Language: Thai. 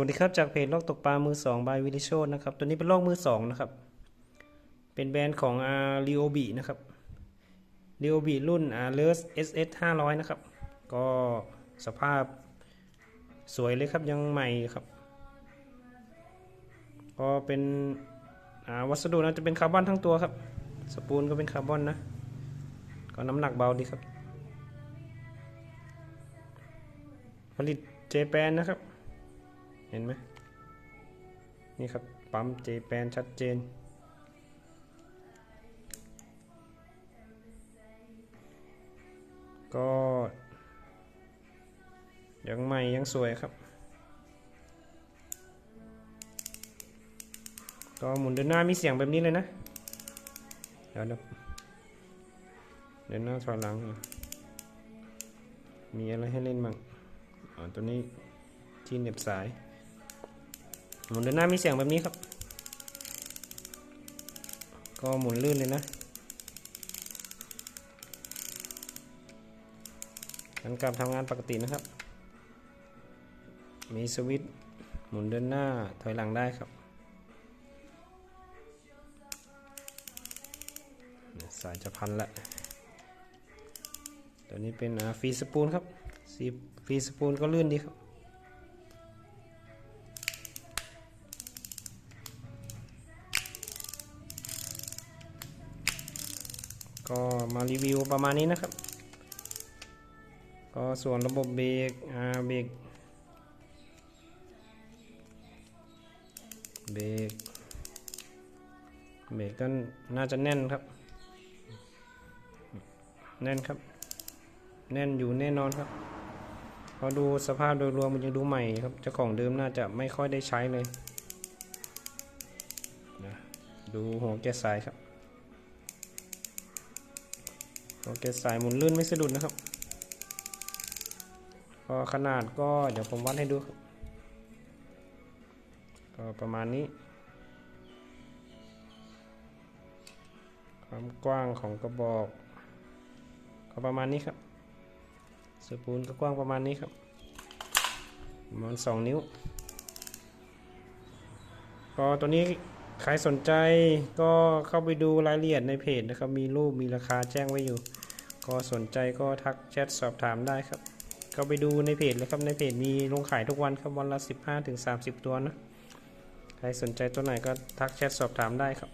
วัสดีครับจากเพจโลกตกปลามือสองบายวิลิโชตนะครับ ตัวนี้เป็นโลกมือสองนะครับ เป็นแบรนด์ของอารีโอบีนะครับรีโอบีรุ่นอาเลสเอสเอสห้าร้อยนะครับ ก็สภาพสวยเลยครับยังใหม่ครับ ก็เป็นอาวัสดุนะจะเป็นคาร์บอนทั้งตัวครับ สปูลก็เป็นคาร์บอนนะ ก็น้ำหนักเบาดีครับ ผลิตเจแปนนะครับ เห็นไหมนี่ครับ ปั๊มเจแปนชัดเจน ก็ยังใหม่ยังสวยครับ ก็หมุนเดินหน้ามีเสียงแบบนี้เลยนะ เดี๋ยวนะเดินหน้าถอยหลัง มีอะไรให้เล่นบ้างอ๋อตัวนี้ที่เหน็บสาย หมุนเดินหน้ามีเสียงแบบนี้ครับ ก็หมุนลื่นเลยนะกันกลับทำงานปกตินะครับ มีสวิตช์หมุนเดินหน้าถอยหลังได้ครับ สายจะพันละตัวนี้เป็นฟรีสปูลครับฟรีสปูลก็ลื่นดีครับ ก็มารีวิวประมาณนี้นะครับ ก็ส่วนระบบเบรกอ่าเบรกเบรกเบรกก็น่าจะแน่นครับ แน่นครับ แน่นอยู่แน่นอนครับพอดูสภาพโดยรวมมันยังดูใหม่ครับเจ้าของเดิมน่าจะไม่ค่อยได้ใช้เลยนะดูหัวแกสายครับ โอเคสายหมุนลื่นไม่สะดุดนะครับก็ขนาดก็เดี๋ยวผมวัดให้ดูครับก็ประมาณนี้ ความกว้างของกระบอก ก็ประมาณนี้ครับสปูลก็กว้างประมาณนี้ครับประมาณสองนิ้ว ก็ตัวนี้ ใครสนใจก็เข้าไปดูรายละเอียดในเพจนะครับ มีรูปมีราคาแจ้งไว้อยู่ ก็สนใจก็ทักแชทสอบถามได้ครับ ก็ไปดูในเพจเลยครับ ในเพจมีลงขายทุกวันครับวันละ 15-30 ตัวนะ ใครสนใจตัวไหนก็ทักแชทสอบถามได้ครับ